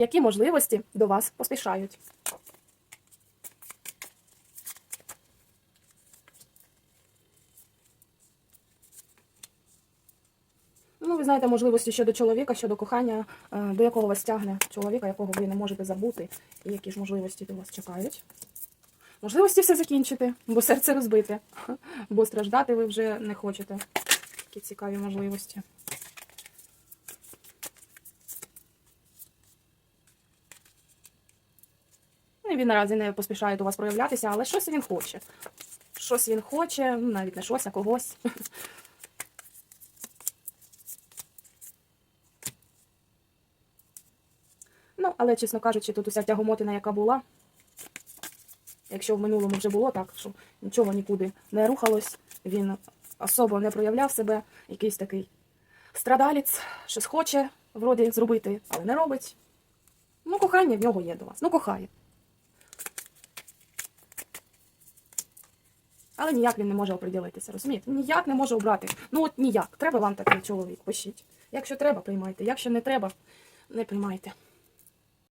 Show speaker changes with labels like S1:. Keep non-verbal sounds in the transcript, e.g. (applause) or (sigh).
S1: Які можливості до вас поспішають? Ну, ви знаєте, можливості щодо чоловіка, щодо кохання, е, до якого вас тягне чоловіка, якого ви не можете забути, і які ж можливості до вас чекають. Можливості все закінчити, бо серце розбите, (laughs) бо страждати ви вже не хочете. Такі цікаві можливості. Ну, і Він наразі не поспішає до вас проявлятися, але щось він хоче. Щось він хоче, ну, навіть не щось, а когось. Ну, але, чесно кажучи, тут уся тягомотина, яка була. Якщо в минулому вже було так, що нічого нікуди не рухалось, він особо не проявляв себе, якийсь такий страдалець, щось хоче вроді зробити, але не робить. Ну, кохання в нього є до вас. Ну, кохає. Але ніяк він не може оприділитися, розумієте? Ніяк не може обрати. Ну от ніяк. Треба вам такий чоловік, пишіть. Якщо треба, приймайте. Якщо не треба, не приймайте.